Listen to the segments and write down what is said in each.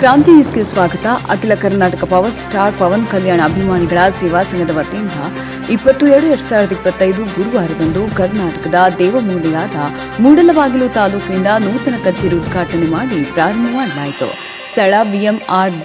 ಕ್ರಾಂತಿ ನ್ಯೂಸ್ಗೆ ಸ್ವಾಗತ. ಅಖಿಲ ಕರ್ನಾಟಕ ಪವರ್ ಸ್ಟಾರ್ ಪವನ್ ಕಲ್ಯಾಣ ಅಭಿಮಾನಿಗಳ ಸೇವಾ ಸಂಘದ ವತಿಯಿಂದ ಇಪ್ಪತ್ತು ಎರಡು ಎರಡ್ ಸಾವಿರದ ಇಪ್ಪತ್ತೈದು ಗುರುವಾರದಂದು ಕರ್ನಾಟಕದ ದೇವಮೂಲೆಯಾದ ಮೂಡಲಬಾಗಿಲು ತಾಲೂಕಿನಿಂದ ನೂತನ ಕಚೇರಿ ಉದ್ಘಾಟನೆ ಮಾಡಿ ಪ್ರಾರಂಭ ಮಾಡಲಾಯಿತು ಸ್ಥಳ ಬಿಎಂಆರ್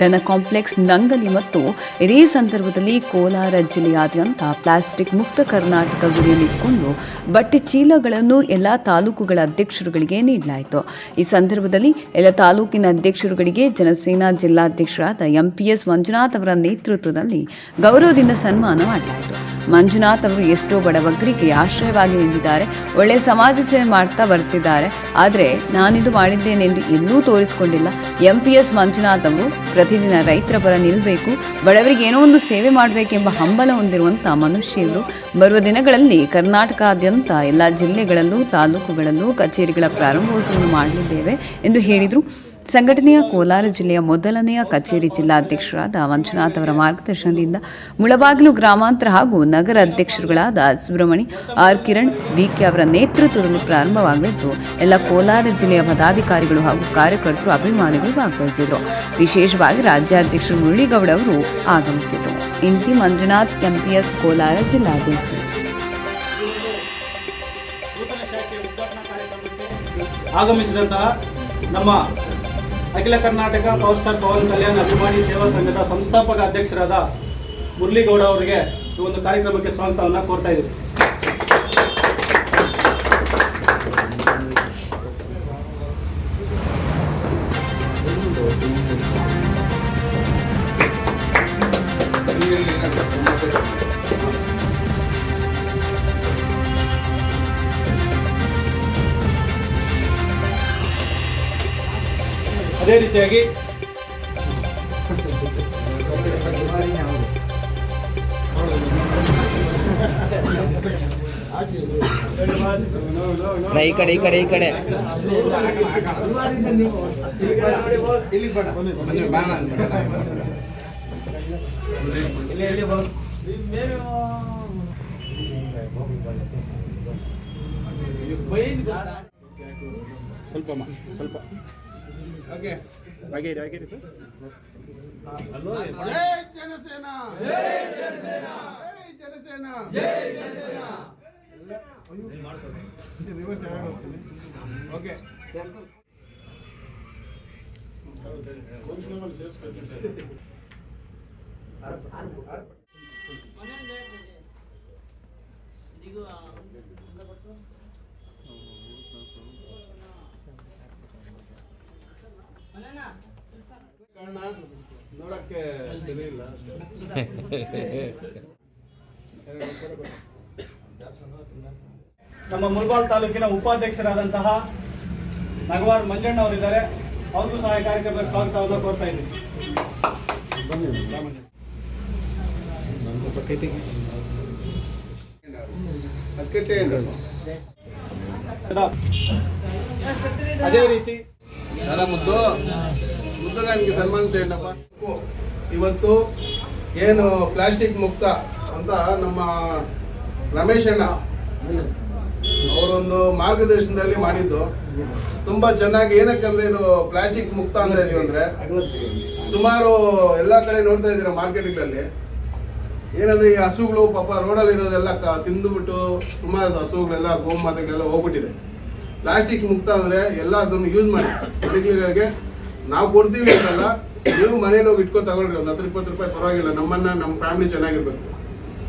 ದನ ಕಾಂಪ್ಲೆಕ್ಸ್ ನಂಗಲಿ ಮತ್ತು ಇದೇ ಸಂದರ್ಭದಲ್ಲಿ ಕೋಲಾರ ಜಿಲ್ಲೆಯಾದ್ಯಂತ ಪ್ಲಾಸ್ಟಿಕ್ ಮುಕ್ತ ಕರ್ನಾಟಕ ಗುರಿಯನ್ನಿಟ್ಟುಕೊಂಡು ಬಟ್ಟೆ ಚೀಲಗಳನ್ನು ಎಲ್ಲ ತಾಲೂಕುಗಳ ಅಧ್ಯಕ್ಷರುಗಳಿಗೆ ನೀಡಲಾಯಿತು. ಈ ಸಂದರ್ಭದಲ್ಲಿ ಎಲ್ಲ ತಾಲೂಕಿನ ಅಧ್ಯಕ್ಷರುಗಳಿಗೆ ಜನಸೇನಾ ಜಿಲ್ಲಾಧ್ಯಕ್ಷರಾದ ಎಂಪಿಎಸ್ ಮಂಜುನಾಥ್ ಅವರ ನೇತೃತ್ವದಲ್ಲಿ ಗೌರವದಿಂದ ಸನ್ಮಾನ ಮಾಡಲಾಯಿತು. ಮಂಜುನಾಥ್ ಅವರು ಎಷ್ಟೋ ಬಡವಗ್ರಿಗೆ ಆಶ್ರಯವಾಗಿ ನಿಂತಿದ್ದಾರೆ. ಒಳ್ಳೆ ಸಮಾಜ ಸೇವೆ ಮಾಡ್ತಾ ಬರ್ತಿದ್ದಾರೆ. ಆದರೆ ನಾನಿದು ಮಾಡಿದ್ದೇನೆಂದು ಎಲ್ಲೂ ತೋರಿಸಿಕೊಂಡಿಲ್ಲ. ಎಂ ಪಿ ಎಸ್ ಮಂಜುನಾಥ್ ಅವರು ಪ್ರತಿದಿನ ರೈತರ ಪರ ನಿಲ್ಲಬೇಕು ಬಡವರಿಗೆ ಏನೋ ಒಂದು ಸೇವೆ ಮಾಡಬೇಕೆಂಬ ಹಂಬಲ ಹೊಂದಿರುವಂಥ ಮನುಷ್ಯರು ಬರುವ ದಿನಗಳಲ್ಲಿ ಕರ್ನಾಟಕಾದ್ಯಂತ ಎಲ್ಲ ಜಿಲ್ಲೆಗಳಲ್ಲೂ ತಾಲೂಕುಗಳಲ್ಲೂ ಕಚೇರಿಗಳ ಪ್ರಾರಂಭೋತ್ಸವವನ್ನು ಮಾಡಲಿದ್ದೇವೆ ಎಂದು ಹೇಳಿದರು. ಸಂಘಟನೆಯ ಕೋಲಾರ ಜಿಲ್ಲೆಯ ಮೊದಲನೆಯ ಕಚೇರಿ ಜಿಲ್ಲಾಧ್ಯಕ್ಷರಾದ ಮಂಜುನಾಥ್ ಅವರ ಮಾರ್ಗದರ್ಶನದಿಂದ ಮುಳಬಾಗಿಲು ಗ್ರಾಮಾಂತರ ಹಾಗೂ ನಗರ ಅಧ್ಯಕ್ಷರುಗಳಾದ ಸುಬ್ರಹ್ಮಣಿ, ಆರ್ ಕಿರಣ್ ಬಿಕೆ ಅವರ ನೇತೃತ್ವದಲ್ಲಿ ಪ್ರಾರಂಭವಾಗಲಿದ್ದು, ಎಲ್ಲ ಕೋಲಾರ ಜಿಲ್ಲೆಯ ಪದಾಧಿಕಾರಿಗಳು ಹಾಗೂ ಕಾರ್ಯಕರ್ತರು ಅಭಿಮಾನಿಗಳು ಭಾಗವಹಿಸಿದರು. ವಿಶೇಷವಾಗಿ ರಾಜ್ಯಾಧ್ಯಕ್ಷರು ಮುರಳಿಗೌಡ ಅವರು ಆಗಮಿಸಿದರು. ಇಂತಿ ಮಂಜುನಾಥ್ ಎಂಪಿಎಸ್ ಕೋಲಾರ ಜಿಲ್ಲಾಧ್ಯಕ್ಷರು. ಆಗಮಿಸಿದಂತಹ ನಮ್ಮ ಅಖಿಲ ಕರ್ನಾಟಕ ಪವರ್ ಸ್ಟಾರ್ ಪವನ್ ಕಲ್ಯಾಣ ಅಭಿಮಾನಿ ಸೇವಾ ಸಂಘದ ಸಂಸ್ಥಾಪಕ ಅಧ್ಯಕ್ಷರಾದ ಮುರಳಿಗೌಡ ಅವರಿಗೆ ಈ ಒಂದು ಕಾರ್ಯಕ್ರಮಕ್ಕೆ ಸ್ವಾಗತವನ್ನು ಕೋರ್ತಾ ಇದ್ದೀವಿ ಅದೇ ರೀತಿಯಾಗಿ ಈ ಕಡೆ ಈ ಕಡೆ ಈ ಕಡೆ ಇಲ್ಲಿ ಇಲ್ಲಿ ಬಾಸ್. ಸ್ವಲ್ಪ ಅಮ್ಮ, ಸ್ವಲ್ಪ ಹಾಗೆ ಇರಿ, ಹಾಗೆ ಇರಿ ಸರ್ ಜೈ ಜನಸೇನಾ. ಜೈ ಜನಸೇನಾ. ಜೈ ಜನಸೇನಾ. ಓಕೆ ಕಾರಣ ನೋಡಕ್ಕೆ ಸರಿ ಇಲ್ಲ. ನಮ್ಮ ಮುಲ್ಬಾಲ್ ತಾಲೂಕಿನ ಉಪಾಧ್ಯಕ್ಷರಾದಂತಹ ನಗವಾರ್ ಮಂಜಣ್ಣ ಅವರಿದ್ದಾರೆ. ಅವ್ರಿಗೂ ಸಹ ಕಾರ್ಯಕ್ರಮಕ್ಕೆ ಸ್ವಾಗತವನ್ನು ಕೋರ್ತಾ ಇದ್ದೀನಿ. ಅಕ್ಕಟ್ಟೆ ಅದೇ ರೀತಿ ಮುದ್ದು? ಮೊದಲುಗಾರನಿಗೆ ಸನ್ಮಾನ ಏನಪ್ಪ ಇವತ್ತು ಏನು ಪ್ಲಾಸ್ಟಿಕ್ ಮುಕ್ತ ಅಂತ ನಮ್ಮ ರಮೇಶಣ್ಣ ಅವರೊಂದು ಮಾರ್ಗದರ್ಶನದಲ್ಲಿ ಮಾಡಿದ್ದು. ತುಂಬಾ ಚೆನ್ನಾಗಿ ಏನಕ್ಕಂದ್ರೆ ಇದು ಪ್ಲಾಸ್ಟಿಕ್ ಮುಕ್ತ ಅಂತ ಇದೀವಿ ಅಂದ್ರೆ ಸುಮಾರು ಎಲ್ಲಾ ಕಡೆ ನೋಡ್ತಾ ಇದ್ದೀರ ಮಾರ್ಕೆಟ್ಗಳಲ್ಲಿ. ಏನಂದ್ರೆ ಈ ಹಸುಗಳು ಪಾಪ ರೋಡಲ್ಲಿ ಇರೋದೆಲ್ಲ ಕ ತಿಂದುಬಿಟ್ಟು ಸುಮಾರು ಹಸುಗಳೆಲ್ಲ, ಗೋಮಾತೆಗಳೆಲ್ಲ ಹೋಗ್ಬಿಟ್ಟಿದೆ. ಪ್ಲಾಸ್ಟಿಕ್ ಮುಕ್ತ ಅಂದರೆ ಎಲ್ಲ ಅದನ್ನು ಯೂಸ್ ಮಾಡಿ. ಮಡಿಗಳಿಗೆ ನಾವು ಕೊಡ್ತೀವಿ ಅಂತಲ್ಲ ನೀವು ಮನೇಲಿ ಹೋಗಿ ಇಟ್ಕೊಂಡು ತಗೊಳ್ರಿ ಒಂದು ಹತ್ತು ಇಪ್ಪತ್ತು ರೂಪಾಯಿ ಪರವಾಗಿಲ್ಲ ನಮ್ಮನ್ನ ನಮ್ಮ ಫ್ಯಾಮಿಲಿ ಚೆನ್ನಾಗಿರ್ಬೇಕು.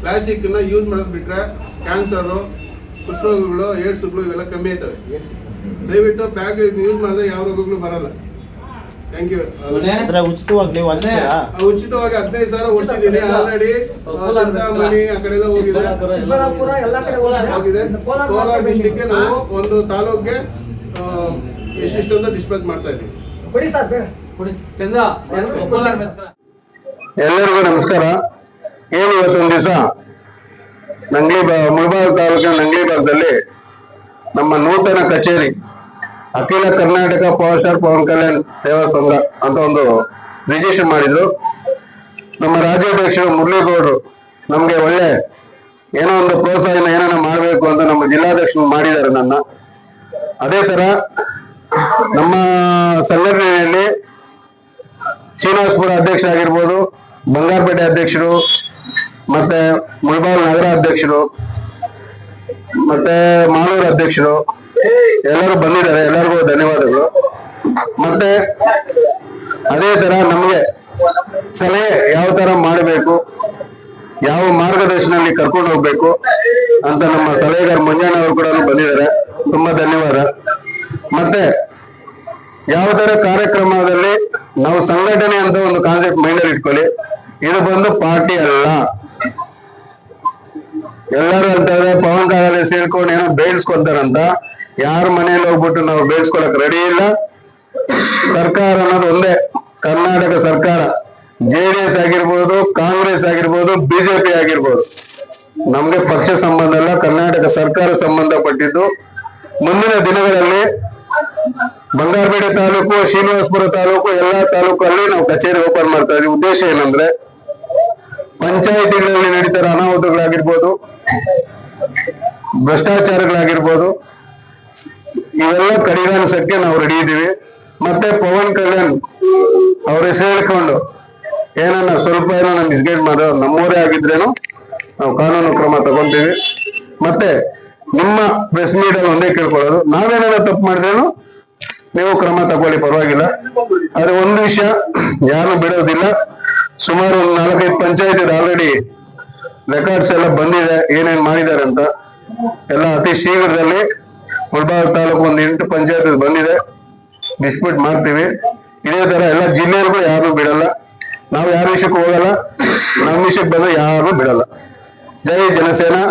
ಪ್ಲಾಸ್ಟಿಕ್ನ ಯೂಸ್ ಮಾಡೋದು ಬಿಟ್ರೆ ಕ್ಯಾನ್ಸರು ಕುಷ್ಠರೋಗಗಳು ಏಡ್ಸ್ಗಳು ಇವೆಲ್ಲ ಕಮ್ಮಿ ಆಯ್ತವೆ. ದಯವಿಟ್ಟು ಬ್ಯಾಗ್ ಯೂಸ್ ಮಾಡಿದ್ರೆ ಯಾವ ರೋಗಗಳು ಬರಲ್ಲ. ಥ್ಯಾಂಕ್ ಯು ಅಂದ್ರೆ ಉಚಿತವಾಗಿ? ಉಚಿತವಾಗಿ ಹದಿನೈದು ಸಾವಿರ ಓಡಿಸಿದ್ದೀನಿ ಆಲ್ರೆಡಿ ಚಿಂತಾಮಣಿ ಆ ಕಡೆ ಎಲ್ಲ ಹೋಗಿದೆ. ಚಿಕ್ಕಬಳ್ಳಾಪುರ ಎಲ್ಲ ಕಡೆ ಹೋಗಿದೆ. ಕೋಲಾರ ಡಿಸ್ಟಿಕ್ಗೆ ನಾವು ಒಂದು ತಾಲೂಕ್ಗೆ ಎಷ್ಟಿಷ್ಟು ಅಂತ ಡಿಸ್ಪ್ಯಾಚ್ ಮಾಡ್ತಾ ಇದ್ದೀವಿ. ಕೊಡಿ ಸರ್ ಬೇಗ. ಕೊಡಿ. ಚಂದ. ಎಲ್ಲರಿಗೂ ನಮಸ್ಕಾರ. ಏನು ಇವತ್ತೊಂದು ದಿವಸ? ನಂಗ್ಲಿ ಬಾ- ಮುಳಬಾಗ ತಾಲೂಕಿನ ನಂಗ್ಲಿ ಭಾಗದಲ್ಲಿ ನಮ್ಮ ನೂತನ ಕಚೇರಿ ಅಖಿಲ ಕರ್ನಾಟಕ ಪವರ್ ಸ್ಟಾರ್ ಪವನ್ ಕಲ್ಯಾಣ್ ಸೇವಾ ಸಂಘ ಅಂತ ಒಂದು ರಿಜಿಸ್ಟರ್ ಮಾಡಿದ್ರು. ನಮ್ಮ ರಾಜ್ಯಾಧ್ಯಕ್ಷರು ಮುರಳೀಗೌಡರು ನಮಗೆ ಒಳ್ಳೆ ಏನೋ ಒಂದು ಪ್ರೋತ್ಸಾಹ ಏನಾನ ಮಾಡಬೇಕು ಅಂತ ನಮ್ಮ ಜಿಲ್ಲಾಧ್ಯಕ್ಷರು ಮಾಡಿದ್ದಾರೆ ನನ್ನ. ಅದೇ ತರ ನಮ್ಮ ಸಂಘಟನೆಯಲ್ಲಿ ಶ್ರೀನಿವಾಸಪುರ ಅಧ್ಯಕ್ಷರಾಗಿರ್ಬೋದು ಬಂಗಾರಪೇಟೆ ಅಧ್ಯಕ್ಷರು, ಮತ್ತೆ ಮುಳಬಾಗ ನಗರ ಅಧ್ಯಕ್ಷರು, ಮತ್ತೆ ಮಾಲೂರು ಅಧ್ಯಕ್ಷರು, ಎಲ್ಲರೂ ಬಂದಿದ್ದಾರೆ. ಎಲ್ಲರಿಗೂ ಧನ್ಯವಾದಗಳು. ಮತ್ತೆ ಅದೇ ತರ ನಮಗೆ ಸಲಹೆ ಯಾವ ತರ ಮಾಡಬೇಕು, ಯಾವ ಮಾರ್ಗದರ್ಶನಲ್ಲಿ ಕರ್ಕೊಂಡು ಹೋಗ್ಬೇಕು ಅಂತ ನಮ್ಮ ಸಲಹೆಗಾರ ಮಂಜಣ್ಣ ಅವರು ಕೂಡ ಬಂದಿದ್ದಾರೆ. ಎಲ್ಲರೂ ಅಂತಾರೆ ಪವನ್ ಕಾಲದಲ್ಲಿ ಸೇರ್ಕೊಂಡು ಏನೋ ಬೇಯಿಸ್ಕೊಂತಾರಂತ ಯಾರ ಮನೇಲಿ ಹೋಗ್ಬಿಟ್ಟು ನಾವು ಬೇಯಿಸ್ಕೊಳಕ್ ರೆಡಿ ಇಲ್ಲ. ಸರ್ಕಾರ ಅನ್ನೋದು ಒಂದೇ. ಕರ್ನಾಟಕ ಸರ್ಕಾರ. ಜೆ ಡಿ ಎಸ್ ಆಗಿರ್ಬೋದು, ಕಾಂಗ್ರೆಸ್ ಆಗಿರ್ಬೋದು ಬಿಜೆಪಿ ಆಗಿರ್ಬೋದು. ನಮ್ಗೆ ಪಕ್ಷ ಸಂಬಂಧ ಅಲ್ಲ, ಕರ್ನಾಟಕ ಸರ್ಕಾರ ಸಂಬಂಧಪಟ್ಟಿದ್ದು. ಮುಂದಿನ ದಿನಗಳಲ್ಲಿ ಬಂಗಾರಪೇಟೆ ತಾಲೂಕು, ಶ್ರೀನಿವಾಸಪುರ ತಾಲೂಕು, ಎಲ್ಲಾ ತಾಲೂಕಲ್ಲಿ ನಾವು ಕಚೇರಿ ಓಪನ್ ಮಾಡ್ತಾ ಇದೀವಿ. ಉದ್ದೇಶ ಏನಂದ್ರೆ, ಪಂಚಾಯಿತಿಗಳಲ್ಲಿ ನಡೀತಾರ ಅನಾಹುತಗಳಾಗಿರ್ಬೋದು. ಭ್ರಷ್ಟಾಚಾರಗಳಾಗಿರ್ಬೋದು, ಇವೆಲ್ಲ ಕಡಿಗಾಣಿಸಕ್ಕೆ ನಾವು ರೆಡಿ ಇದ್ದೀವಿ. ಮತ್ತೆ ಪವನ್ ಕಲ್ಯಾಣ್ ಅವ್ರ ಹೆಸರು ಏನನ್ನ ಸ್ವಲ್ಪ ಏನೋ ಮಿಸ್ಗೈಡ್ ಮಾಡೋ ನಮ್ಮೂರೇ ಆಗಿದ್ರೇನು ನಾವು ಕಾನೂನು ಕ್ರಮ ತಗೊಂತೀವಿ. ಮತ್ತೆ ನಿಮ್ಮ ಪ್ರೆಸ್ ಮೀಟ್ ಅಲ್ಲಿ ಒಂದೇ ಕೇಳ್ಕೊಳ್ಳೋದು ನಾವೇನಾದ್ರು ತಪ್ಪು ಮಾಡಿದ್ರೇನು ನೀವು ಕ್ರಮ ತಗೊಳ್ಳಿ, ಪರವಾಗಿಲ್ಲ. ಆದ್ರೆ ಒಂದು ವಿಷಯ ಯಾರು ಬಿಡೋದಿಲ್ಲ. ಸುಮಾರು ಒಂದು ನಾಲ್ಕೈದು ಪಂಚಾಯತ್ ಆಲ್ರೆಡಿ ರೆಕಾರ್ಡ್ಸ್ ಎಲ್ಲ ಬಂದಿದೆ, ಏನೇನ್ ಮಾಡಿದ್ದಾರೆ ಅಂತ ಎಲ್ಲ ಅತಿ ಶೀಘ್ರದಲ್ಲಿ ಮುಳಬಾಗ ತಾಲೂಕು ಒಂದು ಎಂಟು ಪಂಚಾಯತ್ ಬಂದಿದೆ. ಡಿಸ್ಪ್ಯೂಟ್ ಮಾಡ್ತೀವಿ. ಇದೇ ತರ ಎಲ್ಲ ಜಿಲ್ಲೆಯಲ್ಲೂ ಯಾರು ಬಿಡಲ್ಲ. ನಾವು ಯಾರ ವಿಷಯಕ್ಕೂ ಹೋಗಲ್ಲ. ನಮ್ಮ ವಿಷಯಕ್ಕೆ ಬಂದ್ರೆ ಯಾರು ಬಿಡಲ್ಲ. ಜೈ ಜನಸೇನಾ.